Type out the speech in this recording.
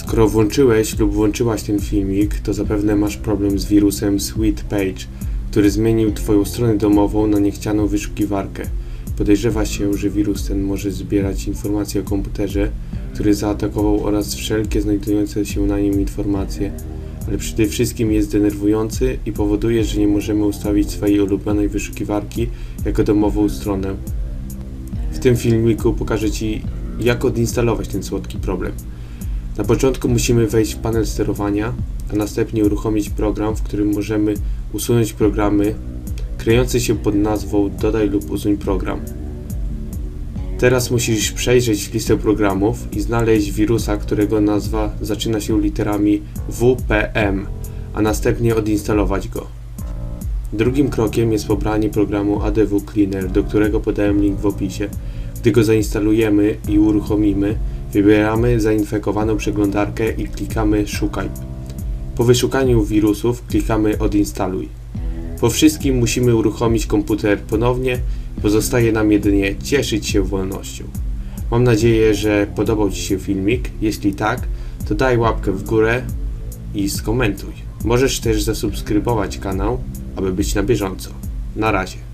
Skoro włączyłeś lub włączyłaś ten filmik, to zapewne masz problem z wirusem Sweet Page, który zmienił Twoją stronę domową na niechcianą wyszukiwarkę. Podejrzewa się, że wirus ten może zbierać informacje o komputerze, który zaatakował oraz wszelkie znajdujące się na nim informacje, ale przede wszystkim jest denerwujący i powoduje, że nie możemy ustawić swojej ulubionej wyszukiwarki jako domową stronę. W tym filmiku pokażę Ci, jak odinstalować ten słodki problem. Na początku musimy wejść w panel sterowania, a następnie uruchomić program, w którym możemy usunąć programy kryjące się pod nazwą Dodaj lub usuń program. Teraz musisz przejrzeć listę programów i znaleźć wirusa, którego nazwa zaczyna się literami WPM, a następnie odinstalować go. Drugim krokiem jest pobranie programu ADW Cleaner, do którego podałem link w opisie. Gdy go zainstalujemy i uruchomimy, wybieramy zainfekowaną przeglądarkę i klikamy Szukaj. Po wyszukaniu wirusów klikamy Odinstaluj. Po wszystkim musimy uruchomić komputer ponownie, pozostaje nam jedynie cieszyć się wolnością. Mam nadzieję, że podobał Ci się filmik. Jeśli tak, to daj łapkę w górę i skomentuj. Możesz też zasubskrybować kanał, aby być na bieżąco. Na razie.